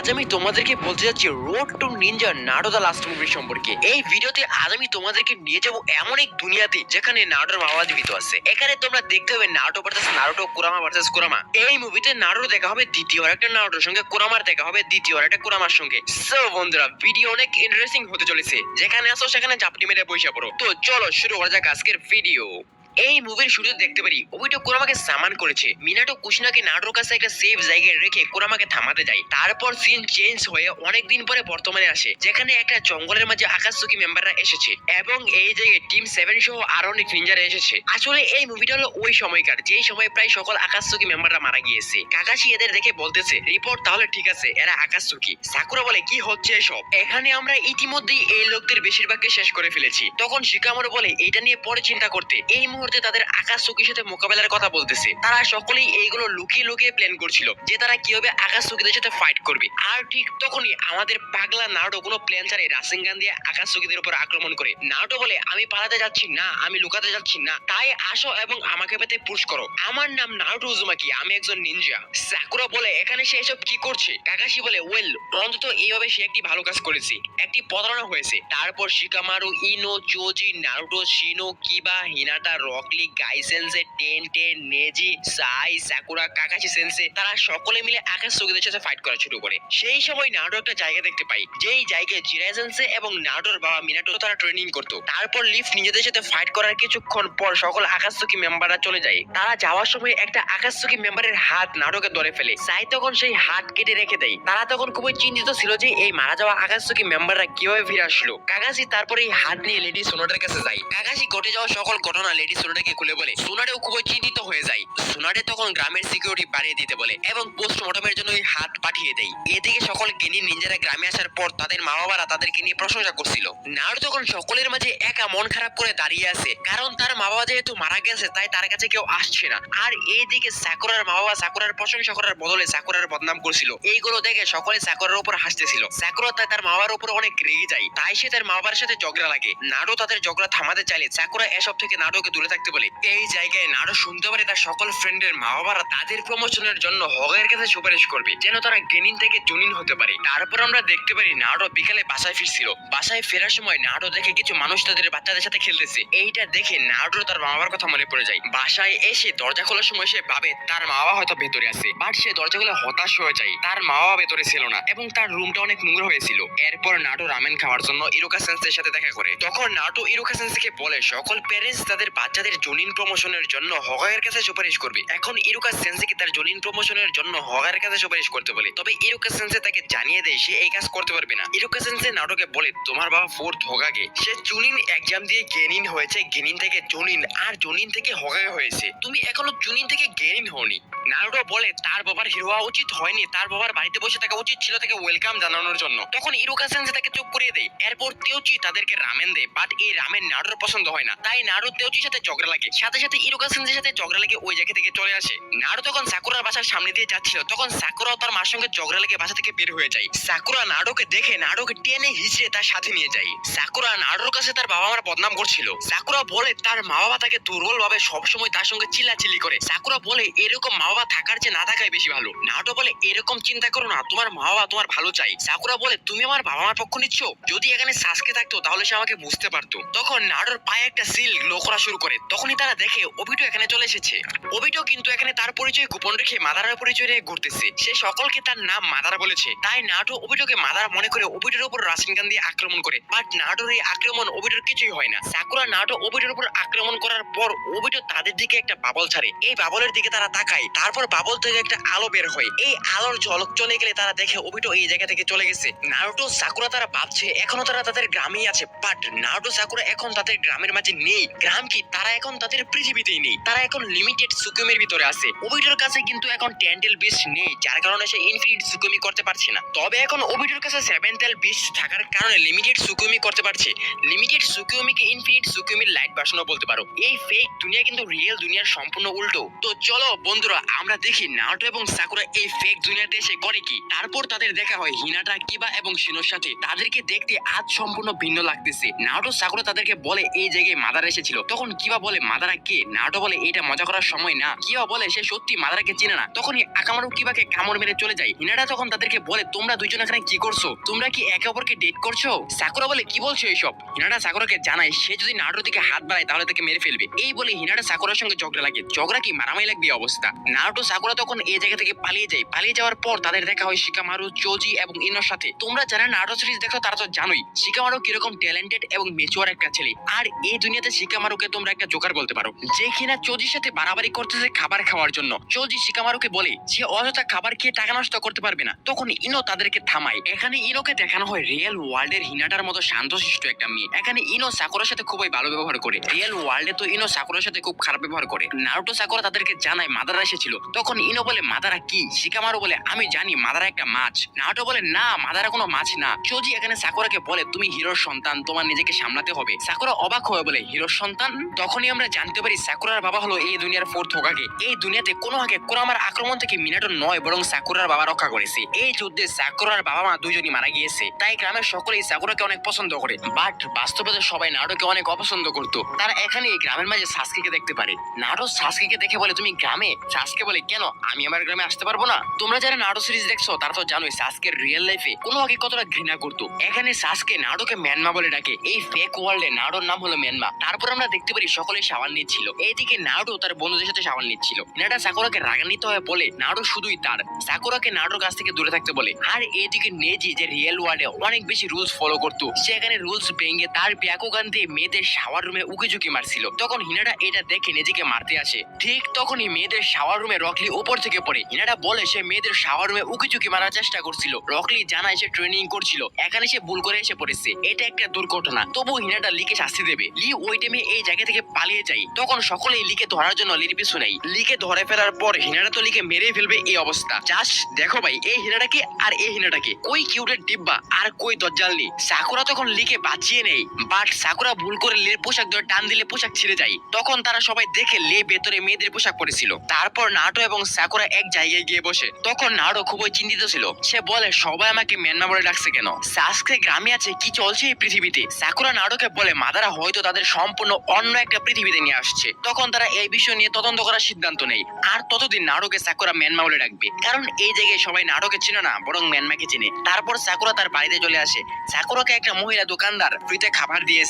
আজ আমি তোমাদেরকে বলতে যাচ্ছি road to ninja Naruto the last movie সম্পর্কে। এই ভিডিওতে আজ আমি তোমাদেরকে নিয়ে যাব এমন এক দুনিয়াতে যেখানে নারোর বাবা জীবিত আছে। এখানে তোমরা দেখতে হবে Naruto versus Naruto Kurama versus Kurama এই মুভিতে নারোর দেখা হবে দ্বিতীয় একটা নারোটোর সঙ্গে কুরামার দেখা হবে দ্বিতীয় একটা কুরামার সঙ্গে। সো বন্ধুরা ভিডিও অনেক ইন্টারেস্টিং হতে চলেছে। যেখানে আসো, সেখানে চাপটি মেরে বসে পড়ো। তো চলো, শুরু করা যাক আজকের ভিডিও এই মুভির শুরুতে দেখতে পারি ওবিটো কোরামাকে সামান করেছে। মিনাটো কুশনাকে নাটোর কাছে একটা সেফ জায়গায় রেখে কোরামাকে থামাতে যায়। তারপর সিন চেঞ্জ হয়ে অনেক দিন পরে বর্তমানে আসে, যেখানে একটা জঙ্গলের মাঝে আকাশসুকি মেম্বাররা এসেছে এবং এই জায়গায় টিম সেভেন সহ আরও অনেক নিনজারা এসেছে। আসলে এই মুভিটা হলো ওই সময়কার, যেই সময় প্রায় সকল আকাশসুকি মেম্বাররা মারা গিয়েছে। কাকাশি এদের দেখে বলতেছে রিপোর্ট তাহলে ঠিক আছে, এরা আকাশসুকি সাকুরা বলে, কি হচ্ছে এসব? এখানে আমরা ইতিমধ্যেই এই লোকদের বেশিরভাগকে শেষ করে ফেলেছি। তখন শিকামোর বলে এটা নিয়ে পরে চিন্তা করতে। এই মুহূর্তে তাদের আকাশ চুকির সাথে মোকাবেলার কথা বলতেছে। তারা সকলেই এইগুলো লুকিয়ে লুকিয়ে প্ল্যান করছিল যে তারা কীভাবে আকাশ চুকিদের সাথে ফাইট করবে। আর ঠিক তখনই আমাদের পাগলা নাটো কোনো প্ল্যান ছাড়াই রাসিংগান দিয়ে আকাশ চুকিদের উপর আক্রমণ করে। নাটো বলে, আমি পালাতে যাচ্ছি না, আমি লুকাতে যাচ্ছি না। তাই আসো এবং আমাকে পেতে পুশ করো। আমার নাম নারুটো উজুমাকি, আমি একজন নিনজা সাকুরা বলে, এখানে সে এসব কি করছে? কাকাশি বলে ওয়েল অন্তত এইভাবে সে একটি ভালো কাজ করেছে। একটি প্রতারণা হয়েছে। তারপর Shikamaru, Ino, Choji, Naruto, Shino, Kiba, Hinata Rock Lee গাই সেন্সে টেন টেন নেজি, সাই সাকুরা কাকাশি সেন্সে, তারা সকলে মিলে আকাশ সুগিদের সাথে ফাইট করা শুরু করে। সেই সময় নারুটো একটা জায়গা দেখতে পাই, যেই জায়গায় জিরাই সেন্সে এবং নারুটোর বাবা মিনাটো তারা ট্রেনিং করতো। তারপর লিফট নিজেদের সাথে ফাইট করার কিছুক্ষণ পর সকল আকাশসুকি মেম্বাররা চলে যায়। তারা যাওয়ার সময় একটা আকাশসুকি মেম্বারের হাত নাটকে ধরে ফেলে। সাই তখন সেই হাত কেটে রেখে দেয়। তারা তখন খুবই চিন্তিত ছিল যে এই মারা যাওয়া আকাশসুকি মেম্বাররা কীভাবে ফিরে আসলো। কাকাশি তারপরে এই হাত নিয়ে লেডি সোনাটের কাছে যায়। কাকাশি ঘটে যাওয়া সকল ঘটনা লেডি সোনাটাকে খুলে বলে, সোনাটেও খুবই চিন্তিত হয়ে যায়। সোনাটে তখন গ্রামের সিকিউরিটি বাড়িয়ে দিতে বলে এবং পোস্টমর্টমের জন্য ওই হাত পাঠিয়ে দেয়। এদিকে সকল গেনি নিনজারা গ্রামে আসার পর তাদের মা বাবারা তাদেরকে নিয়ে প্রশংসা করছিল। নার তখন সকলের মাঝে একা মন খারাপ করে দাঁড়িয়ে আছে, কারণ তার মা বাবা যেহেতু মারা গেছে, তাই তার কাছে কেউ আসছে না। আর এইদিকে সাকুরার মা বাবা সাকুরার প্রশংসা করার বদলে সাকুরার বদনাম করছিল। এইগুলো দেখে সকলে সাকুরার উপর হাসতেছিল। সাকুরা তাই তার মা বাবার উপর অনেক রেগে যায়। তাই সে তার মা বাবার সাথে ঝগড়া লাগে। নাড়ো তাদের ঝগড়া থামাতে চাইলে সাকুরা এসব থেকে নাড়োকে দূরে থাকতে বলে। এই জায়গায় নাড়ো শুনতে পারে তার সকল ফ্রেন্ডের মা বাবারা তাদের প্রমোশনের জন্য হগের কাছে সুপারিশ করবে, যেন তারা গেনিন থেকে জুনিন হতে পারে। তারপর আমরা দেখতে পারি নাড়ো বিকালে বাসায় ফিরছিল। বাসায় ফেরার সময় নাড়ো দেখে কিছু মানুষ তাদের বাচ্চাদের সাথে খেলতেছে। এইটা দেখে নাড়ো তার মা বাবার কথা মনে পড়ে যায়। বাসায় এসে দরজা খোলার সময় সে ভাবে তার মা বাবা হয়তো ভেতরে আছে বাট সে দরজা খুলে হতাশ হয়ে যায়। তার মা বাবা ভেতরে ছিল না, এবং তার রুমটা অনেক নোংরা হয়েছিল। এরপর নাটো রামেন খাওয়ার জন্য ইরোকা সেন্সের সাথে দেখা করে। তখন নাটো ইরোকা সেন্সকে বলে, সকল প্যারেন্টস তাদের বাচ্চাদের জনিন প্রমোশনের জন্য হগায়ের কাছে সুপারিশ করবে। এখন ইরুকা সেন্সিকে তার জনিন প্রমোশনের জন্য হগায়ের কাছে সুপারিশ করতে বলে? তবে ইরুকা সেন্সে তাকে জানিয়ে দেয়, সে এই কাজ করতে পারবে না। ইরুকা সেন্সে নাটকে বলে, তোমার বাবা ফোর্থ হগাকে। সে জুনিন এক্সাম দিয়ে গেনিন হয়েছে। গেনিন থেকে জনিন, আর জনিন থেকে হগাগে হয়েছে। তুমি এখনও জুনিন থেকে গেনিন হওনি। নারুটো বলে, তার বাবার হিরো হওয়া উচিত হয়নি। তার বাবার বাড়িতে বসে থাকা উচিত ছিল তাকে ওয়েলকাম জানানোর জন্য। তখন ইরোকা সেন্সে তাকে চুপ করিয়ে দেয়। এরপর তেওচি তাদেরকে রামেন দেয় বাট এই রামেন নাড়ুর পছন্দ হয় না। তাই নাড়ু তেওচির সাথে ঝগড়া লাগে। সাথে সাথে ইরোকা সেন্সের সাথে ঝগড়া লেগে ওই জায়গা থেকে চলে আসে। নাড়ু তখন সাকুরার বাসার সামনে দিয়ে যাচ্ছিল। তখন সাকুরাও তার মার সঙ্গে ঝগড়া লেগে বাসা থেকে বের হয়ে যায়। সাকুরা নাড়ুকে দেখে নাড়ুকে টেনে হিচড়ে তার সাথে নিয়ে যায়। সাকুরা নাড়ুর কাছে তার বাবা মার বদনাম করছিল। সাকুরা বলে, তার মা বাবা তাকে দুর্বল ভাবে সবসময় তার সঙ্গে চিল্লাচিল্লি করে। সাকুরা বলে, এরকম মা বাবা থাকার চেয়ে না থাকাই বেশি ভালো। নাটো বলে, এরকম চিন্তা করো না, তোমার মা বাবা তোমার ভালো চাই। সাকুরা বলে, তুমি আমার বাবা মার পক্ষ নিচ্ছ? যদি এখানে সাসকে থাকতো, তাহলে সে আমাকে বুঝতে পারতো। তখন নাটোর পায়ে একটা সিল গ্লো করা শুরু করে। তখনই তারা দেখে অবিটো এখানে চলে এসেছে। অবিটো কিন্তু এখানে তার পরিচয় গোপন রেখে মাদারার পরিচয় নিয়ে ঘুরতেছে। সে সকলকে তার নাম মাদারা বলেছে। তাই নাটো অবিটোকে মাদারা মনে করে অবিটোর উপর রাসিনগান দিয়ে আক্রমণ করে। বাট নাটোর এই আক্রমণ অবিটোর কিছুই হয় না। সাকুরা নাটো অবিটোর উপর আক্রমণ করার পর অবিটো তাদের দিকে একটা বাবল ছাড়ে। এই বাবলের দিকে তারা তাকায়। তারপর বাবল থেকে একটা আলো বের হয়। এই আলোর ঝলক চলে গেলে তারা দেখে অবিটো এই জায়গা থেকে চলে গেছে। নারুটো, সাকুরা তারা ভাবছে, এখনও তারা তাদের গ্রামেই আছে বাট নারুটো, সাকুরা এখন তাদের গ্রামের মাঝে নেই। গ্রাম কি? তারা এখন তাদের পৃথিবীতেই নেই। তারা এখন লিমিটেড সুকুমের ভিতরে আছে। ওবিটোর কাছে কিন্তু এখন টেন্টেল বিস্ট নেই, যার কারণে সে ইনফিনিট সুকুমি করতে পারছে না। তবে এখন ওবিটোর কাছে সেভেন টেল বিস্ট থাকার কারণে লিমিটেড সুকুমি করতে পারছে। লিমিটেড সুকুমিকে ইনফিনিট সুকুমির লাইট ভার্সনও বলতে পারো। এই ফেক দুনিয়া কিন্তু রিয়েল দুনিয়ার সম্পূর্ণ উল্টো। তো চলো বন্ধুরা আমরা দেখি নারুটো এবং সাকুরা এই ফেক দুনিয়াতে এসে করে কি? তারপর তাদের দেখা হয় হিনাটা কিবা এবং শিনোর সাথে। তাদেরকে দেখতে আজ সম্পূর্ণ ভিন্ন লাগতেছে। নারুটো সাকুরা তাদেরকে বলে এই জায়গায় মাদার এসেছিল। তখন কিবা বলে, মাদারা কে? নারুটো বলে এটা মজা করার সময় না। কিবা বলে, সে সত্যি মাদারাকে চেনে না। তখনই আকামারু কিবাকে কামড় মেরে চলে যায়। হিনাটা তখন তাদেরকে বলে, তোমরা দুজন এখানে কি করছ? তোমরা কি একে অপরকে ডেট করছ? সাকুরা বলে, কি বলছো এইসব হিনাটা সাকুরাকে জানায়, সে যদি নারুটোর দিকে হাত বাড়ায় তাহলে তাকে মেরে ফেলবে। এই বলে হিনাটা সাকুরার সঙ্গে ঝগড়া লাগে। ঝগড়া কি মারামারি লাগবে অবস্থা? নারুটো সাকুরা তখন এই জায়গা থেকে পালিয়ে যায়। পালিয়ে যাওয়ার পর তাদের দেখা হয় শিকামারু, চোজি এবং ইনোর সাথে। তোমরা যারা নারুটো সিরিজ দেখো, তারা তো জানোই শিকামারু কীরকম ট্যালেন্টেড এবং মেচুয়ার একটা ছেলে। আর এই দুনিয়াতে শিকামারুকে তোমরা একটা জোকার বলতে পারো, যে কিনা চোজির সাথে বাড়াবাড়ি করতেছে খাবার খাওয়ার জন্য। চোজি শিকামারুকে বলে, সে অযথা খাবার খেয়ে টাকা নষ্ট করতে পারবে না। তখন ইনো তাদেরকে থামায়। এখানে ইনোকে দেখানো হয় রিয়েল ওয়ার্ল্ডের হিনাটার মতো শান্তশিষ্ট একটা মেয়ে। এখানে ইনো সাকুরার সাথে খুবই ভালো ব্যবহার করে। রিয়েল ওয়ার্ল্ডে তো ইনো সাকুরার সাথে খুব খারাপ ব্যবহার করে। নারুটো সাকুরা তাদেরকে জানায়, মাদারা এসেছিল তখন ইনো বলে, মাদারা কি? শিকামারু বলে, আমি জানি, মাদারা একটা মাছ। নারুটো বলে, না, মাদারা কোনো মাছ না। চোজি এখানে সাকুরাকে বলে, তুমি হিরোর সন্তান, তোমার নিজেকে সামলাতে হবে। সাকুরা অবাক হয়ে বলে, হিরোর সন্তান? তখনই আমরা জানতে পারি, সাকুরার বাবা হলো এই দুনিয়ার ফোর্থ হোকাগে এই দুনিয়াতে কোনো আগে কোরামার আক্রমণ থেকে মিনাটো নয়, বরং সাকুরার বাবা রক্ষা করেছে। এই যুদ্ধে সাকুরার বাবা মা দুজনই মারা গিয়েছে। তাই গ্রামের সকলেই সাকুরাকে অনেক পছন্দ করে। বাট বাস্তবে তো সবাই নাটোকে অনেক অপছন্দ করতো। তারা এখানে গ্রামের মাঝে সাসকিকে দেখতে পারে। নাটো সাসকিকে দেখে বলে, তুমি গ্রামে? সাসকে বলে, কেন? আমি আমার গ্রামে আসতে পারব না? তোমরা যারা নাটো সিরিজ দেখছ, তারা তো জানোই সাসকের রিয়েল লাইফে কোনো আগে কতটা ঘৃণা করতো। এখানে সাসকে নাটোকে ম্যানমা বলে ডাকে। এই ফেক ওয়ার্ল্ডে নাটোর নাম হলো ম্যানমা। তারপর আমরা দেখতে পারি সকলেই সাবান নিচ্ছিল। এইদিকে নাড়ু তার বন্ধুদের সাথে সাবান নিচ্ছিল। নাটা সাকুরাকে রাগান্বিত হয়ে বলে নাড়ু শুধুই তার। সাকুরাকে নাড়ুর কাছ থেকে দূরে থাকতে বলে। আর এইদিকে নেজি যে রিয়েল ওয়ার্ল্ডে অনেক বেশি রুলস ফলো করতো সেখানে রুলস ভেঙে তার ব্যাকুগান দিয়ে মেয়েদের শাওয়ার রুমে উকি ঝুঁকি মারছিল। তখন হিনাটা এটা দেখে নিজেকে মারতে আসে। ঠিক তখনই মেয়েদের শাওয়ার রুমে রকলি উপর থেকে পড়ে। হিনাটা বলে সে মেয়েদের শাওয়ার রুমে উকি ঝুঁকি মারার চেষ্টা করছিল। রকলি জানায় সে ট্রেনিং করছিল। এখানে সে ভুল করে এসে পড়েছে। এটা একটা দুর্ঘটনা। তবু হিনাটা লিকে শাস্তি দেবে। লি ওই টাইমে এই জায়গা থেকে পালিয়ে যায়। তখন সকলেই লিকে ধরার জন্য লির পিছু নেই লিকে ধরে ফেলার পর হিনাটা তো লিকে মেরে ফেলবে এই অবস্থা। জাস্ট দেখো ভাই, এই হিনাটাকে আর এই হিনাটাকে। কই কিউটের ডিব্বা, আর কই দজ্জালনি সাকুরা তখন লিকে বাঁচিয়ে নেই বাট সাকুরা ভুল করে লির পোশাক ধরে টান দিলে পোশাক ছিঁড়ে যায়। তখন তারা সবাই দেখে লে ভেতরে মেয়েদের পোশাক পরেছিল। তারপর নাটো এবং সাকুরা এক জায়গায় গিয়ে বসে। তখন নাটো খুবই চিন্তিত ছিল। সে বলে, সবাই আমাকে মেন্না বলে ডাকছে কেন? সাসকে গ্রামে আছে, কি চলছে এই পৃথিবীতে? সাকুরা নাটোকে বলে, মাদারা হয়তো তাদের সম্পূর্ণ অন্য একটা পৃথিবীতে নিয়ে আসছে। তখন তারা এই বিষয় নিয়ে তদন্ত করার সিদ্ধান্ত নেই আর ততদিন নাড়োকে সাকুরা ম্যানমা বলে ডাকবে। কারণ এই জায়গায় সবাই নাড়োকে চিনে না, বরং ম্যানমাকে চিনে। তারপর সাকুরা তার বাড়িতে চলে আসে। সাকুরাকে একটা মহিলা দোকানদার ফ্রিতে খাবার দিয়ে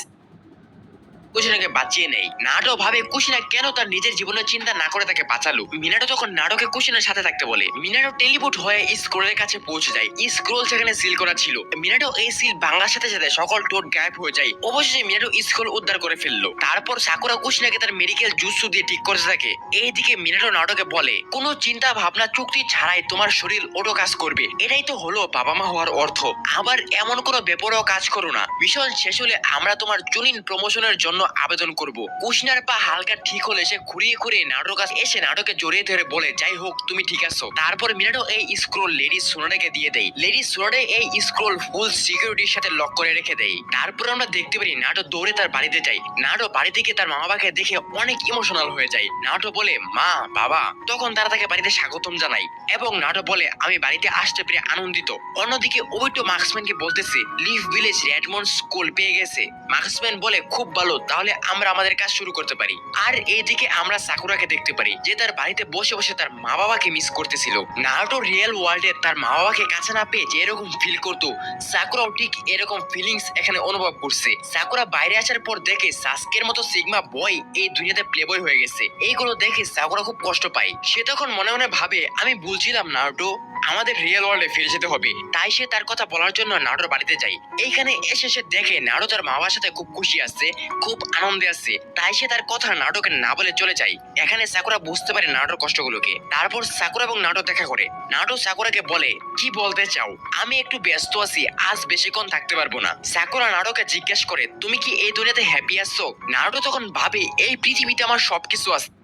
কুশিনাকে বাঁচিয়ে নেই। নাটো ভাবে কুশিনা কেন তার নিজের জীবনের চিন্তা না করে তাকে বাঁচালো? মিনাটো তখন নাটোকে কুশিনার সাথে থাকতে বলে মিনাটো টেলিপোর্ট হয়ে স্ক্রোলের কাছে পৌঁছে যায়। স্ক্রোল সেখানে সিল করা ছিল। মিনাটো এই সিল বাংলার সাথে সাথে সকল টোট গায়েব হয়ে যায়। অবশেষে মিনাটো স্ক্রোল উদ্ধার করে ফেলল। তারপর সাকুরা কুশিনাকে তার মেডিকেল জুসু দিয়ে ঠিক করতে থাকে। এইদিকে মিনাটো নাটোকে বলে, কোনো চিন্তা ভাবনা চুক্তি ছাড়াই তোমার শরীর ওটো কাজ করবে। এটাই তো হলো বাবা মা হওয়ার অর্থ। আবার এমন কোনো বেপরোয়া কাজ করো না। মিশন শেষ হলে আমরা তোমার জুনিন প্রমোশনের জন্য আবেদন করব। কুশনার পা হালকা ঠিক হলে সে ঘুরিয়ে ঘুরিয়ে নাটক কাছে এসে নাটকে জড়িয়ে ধরে বলে, যাই হোক, তুমি ঠিক আছো। তারপর মিনাটো এই স্ক্রোল লেডি সোনাটাকে দিয়ে দেয়। লেডি সোনাটে এই স্ক্রোল ফুল সিকিউরিটির সাথে লক করে রেখে দেয়। তারপর আমরা দেখতে পারি নাটো দৌড়ে তার বাড়িতে যায়। নাটো বাড়ি থেকে তার মা বাবাকে দেখে অনেক ইমোশনাল হয়ে যায়। নাটো বলে, মা, বাবা। তখন তারা তাকে বাড়িতে স্বাগতম জানায় এবং নাটো বলে, আমি বাড়িতে আসতে পেরে আনন্দিত। অন্যদিকে ওইটো মার্কসম্যানকে বলতেছে লিভ ভিলেজ রেডমন্ড স্কুল পেয়ে গেছে। মার্কসম্যান বলে, খুব ভালো তাহলে আমরা আমাদের কাজ শুরু করতে পারি। আর এইদিকে আমরা সাকুরাকে দেখতে পারি, যে তার বাড়িতে বসে বসে তার মা বাবাকে মিস করতেছিল নাটো রিয়েল ওয়ার্ল্ডে তার মা বাবাকে কাছে না পেয়ে যে এরকম ফিল করতো, সাকুরাও ঠিক এরকম ফিলিংস এখানে অনুভব করছে। সাকুরা বাইরে আসার পর দেখে সাস্কের মতো সিগমা বয় এই দুনিয়াতে প্লেবয় হয়ে গেছে। এইগুলো দেখে সাকুরা খুব কষ্ট পায়। সে তখন মনে মনে ভাবে, আমি বলছিলাম নারুটো আমাদের রিয়েল ওয়ার্ল্ডে ফিরে যেতে হবে। তাই সে তার কথা বলার জন্য নাড়োর বাড়িতে যায়। এইখানে এসে সে দেখে নাড়ো তার মা বাবার সাথে খুব খুশি আছে, খুব আনন্দে আছে। তাই সে তার কথা নাটকে না বলে চলে যায়। এখানে সাকুরা বুঝতে পারে নাটোর কষ্টগুলোকে। তারপর সাকুরা এবং নাটো দেখা করে। নাটো সাকুরাকে বলে, কি বলতে চাও? আমি একটু ব্যস্ত আছি। আজ বেশিক্ষণ থাকতে পারব না। সাকুরা নাটোকে জিজ্ঞেস করে, তুমি কি এই দুনিয়াতে হ্যাপি আছো? নাটো তখন ভাবে, এই পৃথিবীতে আমার সবকিছু আছে।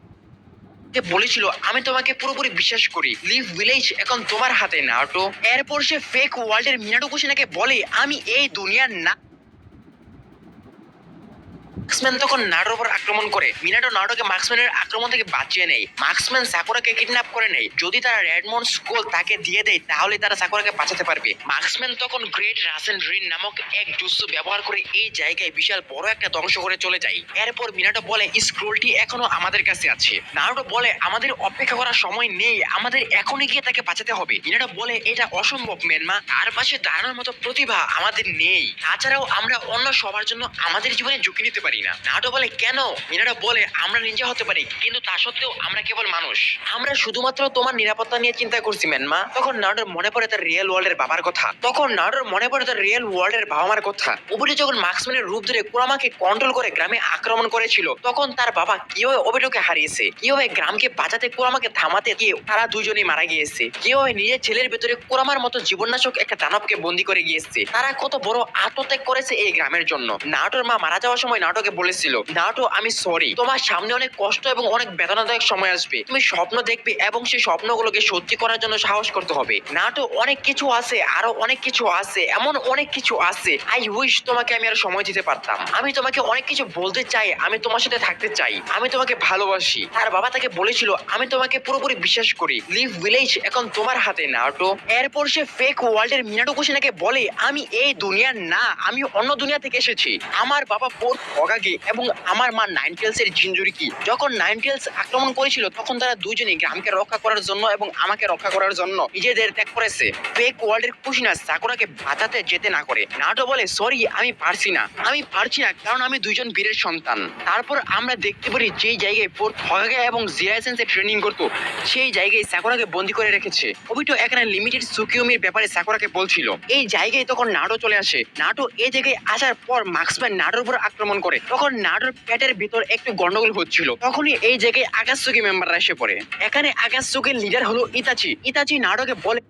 সে বলেছিল, আমি তোমাকে পুরোপুরি বিশ্বাস করি। লিভ ভিলেজ এখন তোমার হাতে নাটো এরপর সে ফেক ওয়ার্ল্ডের মিনাটো কুশিনাকে বলে, আমি এই দুনিয়ার না মার্কসম্যান তখন নাডোর উপর আক্রমণ করে। মিনাটো নাডোকে মার্কসম্যানের আক্রমণ থেকে বাঁচিয়ে নেয়। মার্কসম্যান সাকুরাকে কিডন্যাপ করে নেয়। যদি তারা রেডমন্ড স্কুল তাকে দিয়ে দেয়, তাহলে তারা সাকুরাকে বাঁচাতে পারবে। মার্কসম্যান তখন গ্রেট রাসেন রিন নামক এক জুসু ব্যবহার করে এই জায়গায় বিশাল বড় একটা ধ্বংস করে চলে যায়। এরপর মিনাটো বলে স্ক্রোলটি এখনও আমাদের কাছে আছে। নাডো বলে, আমাদের অপেক্ষা করার সময় নেই। আমাদের এখনই গিয়ে তাকে বাঁচাতে হবে। মিনাটো বলে, এটা অসম্ভব মেনমা তার পাশে দাঁড়ানোর মতো প্রতিভা আমাদের নেই। তাছাড়াও আমরা অন্য সবার জন্য আমাদের জীবনে ঝুঁকি নিতে পারি না। নাটো বলে কেন? মিনাটো বলে, আমরা নিনজা হতে পারি, কিন্তু তা সত্ত্বেও আমরা কেবল মানুষ। আমরা শুধুমাত্র তোমার নিরাপত্তা নিয়ে চিন্তা করছি মেনমা তখন নাটোর মনে পড়ে তার রিয়েল ওয়ার্ল্ডের বাবার কথা। তখন নাটোর মনে পড়ে তার রিয়েল ওয়ার্ল্ডের বাবা মার কথা। ওবিটো যখন মার্কসম্যানের রূপ ধরে কুরামাকে কন্ট্রোল করে গ্রামে আক্রমণ করেছিল, তখন তার বাবা কীভাবে ওবিটোকে হারিয়েছে, কীভাবে গ্রামকে বাঁচাতে কুরামাকে থামাতে গিয়ে তারা দুজনেই মারা গিয়েছে, কীভাবে নিজের ছেলের ভেতরে কুরামার মতো জীবননাশক একটা দানবকে বন্দি করে গিয়েছে, তারা কত বড় আত্মত্যাগ করেছে এই গ্রামের জন্য। নাটোর মা মারা যাওয়ার সময় নাটোকে বলেছিল, নাটো, আমি সরি তোমার সামনে অনেক কষ্ট এবং অনেক বেদনাদায়ক সময় আসবে। তুমি স্বপ্ন দেখবে এবং সেই স্বপ্নগুলোকে সত্যি করার জন্য সাহস করতে হবে। নাটো, অনেক কিছু আছে, আরও অনেক কিছু আছে, এমন অনেক কিছু আছে। আই উইশ তোমাকে আমি আরও সময় দিতে পারতাম। আমি তোমাকে অনেক কিছু বলতে চাই, আমি তোমার সাথে থাকতে চাই। আমি তোমাকে ভালোবাসি। তার বাবা তাকে বলেছিল, আমি তোমাকে পুরোপুরি বিশ্বাস করি। লিভ ভিলেজ এখন তোমার হাতে, নাটো। এরপর সে ফেক ওয়ার্ল্ডের মিনাটো কুশিনাকে বলে, আমি এই দুনিয়ার না, আমি অন্য দুনিয়া থেকে এসেছি। আমার বাবা ফোর্থ অগাগে এবং আমার মা নাইনটেলস এর জিঞ্জুরিকি যখন নাইনটেলস আক্রমণ করেছিল, তখন তারা দুজনেই গ্রামকে রক্ষা করার জন্য এবং আমাকে রক্ষা করার জন্য নিজেদের ত্যাগ করেছে। ফেক ওয়ার্ল্ডের কুশিনা সাকুরাকে বাঁচাতে যেতে না করে। নাটো বলে, সরি, আমি পারছি না। আমি পারছি না, কারণ আমি দুইজন বীরের সন্তান। তারপর আমরা দেখতে পারি যেই জায়গায় ফোর্থ হগাগে এবং জিরাইসেন্সে ট্রেনিং করতো, সেই জায়গায় সাকুরাকে বন্দি করে রেখেছে। অবিটো এখানে লিমিটেড সুকিউমির ব্যাপারে সাকুরাকে বলছিল। এই জায়গায় তখন নাটো চলে আসে। নাটো এই জায়গায় আসার পর মার্কসম্যান নাটোর উপর আক্রমণ করে। তখন নাটোর পেটের ভিতর একটু গন্ডগোল হচ্ছিল। তখনই এই জায়গায় আকাশ আকাশসুকি মেম্বাররা এসে পড়ে। এখানে আকাশ আকাশসুকির লিডার হলো ইতাচি। ইতাচি নাটোকে বলে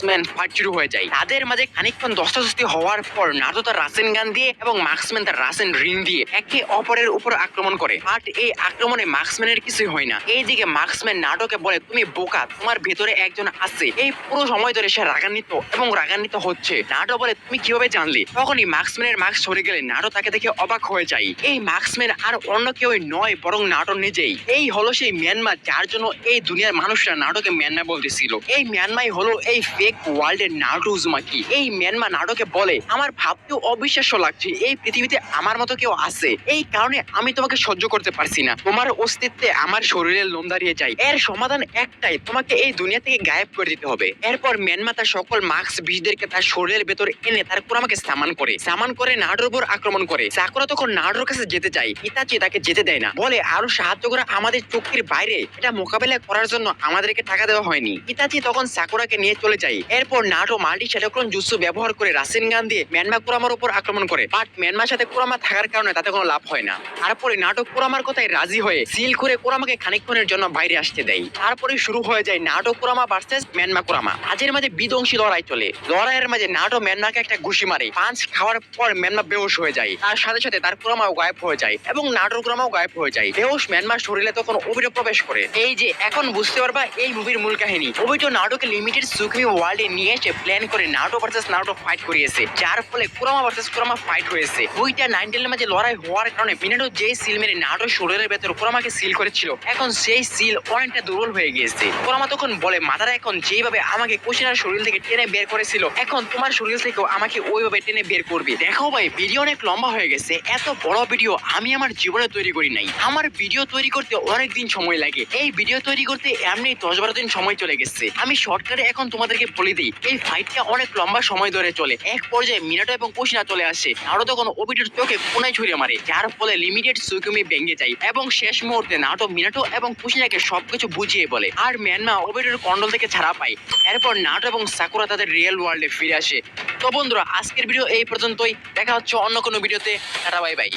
মার্কসম্যান ফাইট শুরু হয়ে যায়। তাদের মাঝে খানিকক্ষণ দস্তাদস্তি হওয়ার পর নাটো তার রাসেন গান দিয়ে এবং মার্কসম্যান তার রাসেন রিং দিয়ে একে অপরের উপর আক্রমণ করে। বাট এই আক্রমণে মার্কসম্যানের কিছুই হয় না। এইদিকে মার্কসম্যান নাটোকে বলে, তুমি বোকা, তোমার ভেতরে একজন আছে। এই পুরো সময় ধরে সে রাগান্বিত এবং রাগান্বিত হচ্ছে নাটো বলে, তুমি কীভাবে জানলে তখনই মার্কসম্যানের মাস্ক সরে গেলে নাটো তাকে দেখে অবাক হয়ে যায়। এই মার্কসম্যান আর অন্য কেউ নয়, বরং নাটো নিজেই। এই হলো সেই মিয়ানমার, যার জন্য এই দুনিয়ার মানুষরা নাটোকে মিয়ানমার বলতেছিল। এই মিয়ানমাই হলো এই ফেক ওয়ার্ল্ডের নাটো উজুমাকি এই মিয়ানমা নাটোকে বলে, আমার ভাবতেও অবিশ্বাস্য লাগছে, এই পৃথিবীতে আমার মতো কেউ আছে। এই কারণে আমি তোমাকে সহ্য করতে পারছি না। তোমার অস্তিত্বে আমার শরীরের লোম দাঁড়িয়ে যায়। এর সমাধান একটাই, তোমাকে এই দুনিয়া থেকে গায়েব করে দিতে হবে। এরপর মিয়ানমা তার সকল মার্কস বীজদেরকে তার শরীরের ভেতর এনে তার কোরামাকে সামান করে। সামান করে নাডোর উপর আক্রমণ করে। সাকুরা তখন নাডোর কাছে যেতে চায় ইতাচি তাকে যেতে দেয় না। বলে, আরও সাহায্য করা আমাদের চুক্তির বাইরে। এটা মোকাবেলা করার জন্য আমাদেরকে টাকা দেওয়া হয়নি। ইতাচি তখন সাকুরাকে নিয়ে চলে যায়। এরপর নাটো মাল্টি শ্যাডোক্রন জুসু ব্যবহার করে রাসেন গান দিয়ে মিয়ানমা কুরামার উপর আক্রমণ করে। বাট মিয়ানমার সাথে কুরামা থাকার কারণে তাতে কোনো লাভ হয় না। তারপরে নাটক কুরামার কথায় রাজি হয়ে সিল করে কুরামাকে খানিকক্ষণের জন্য বাইরে আসতে দেয়। তারপরে শুরু হয়ে যায় নাটক কুরামা ভার্সেস মিয়ানমা কুরামা। আজের মাঝে বিধ্বংসী লড়াই চলে। লড়াইয়ের মাঝে নাটো মিয়ানমাকে একটা ঘুষি মারে। পাঁচ খাওয়ার পর মিয়ানমা বেহোশ হয়ে যায়। তার সাথে সাথে তার কুরামাও গায়েব হয়ে যায় এবং নাটোর কুরামাও গায়েব হয়ে যায়। বেহোশ ম্যানমার শরীরে তখন অভিটো প্রবেশ করে। এই যে, এখন বুঝতে পারবা এই মুভির মূল কাহিনী। অভিটো নাটোকে লিমিটেড সুখী ওয়ার্ল্ডে নিয়ে প্ল্যান করে নাটো ভার্সেস নাটো ফাইট করিয়েছে। যার ফলে কুরামা ভার্সেস কুরামা ফাইট হয়েছে। দুইটা নাইনটেলের মাঝে লড়াই হওয়ার কারণে মিনাটো যে সিল মেরে নাটো শরীরের ভেতর কুরামাকে সিল করেছিল, এখন সেই সিল অনেকটা দুর্বল হয়ে গিয়েছে। কুরামা তখন বলে মাথারা এখন যেভাবে আমাকে কুশিনার শরীর থেকে টেনে বের করেছিল, এখন তোমার শরীর থেকেও আমাকে ওইভাবে টেনে বের করবে। দেখো ভাই ভিডিও অনেক লম্বা হয়ে গেছে। এত বড় ভিডিও আমি আমার জীবনে তৈরি করি নাই। আমার ভিডিও তৈরি করতে অনেক দিন সময় লাগে। এই ভিডিও তৈরি করতে এমনি দশ বারো দিন সময় চলে গেছে। আমি শর্টকাটে এখন তোমাদেরকে বলে দিই, এই ফাইটটা অনেক লম্বা সময় ধরে চলে। এক পর্যায়ে মিনাটো এবং কুশিনা চলে আসে। আরও তখন ওবিটোর চোখে কোনায় ছুঁড়ে মারে, যার ফলে লিমিটেড সুকুমি ভেঙে যায় এবং শেষ মুহূর্তে নাটো মিনাটো এবং কুশিনাকে সবকিছু বুঝিয়ে বলে আর ম্যানমা ওবিটোর কন্ডল থেকে ছাড়া পায়। এরপর নাটো এবং সাকুরা তাদের রিয়েল ওয়ার্ল্ডে ফিরে আসে। তো বন্ধুরা, আজকের ভিডিও এই পর্যন্তই। দেখা হচ্ছে অন্য কোনো ভিডিওতে টাটা বাই বাই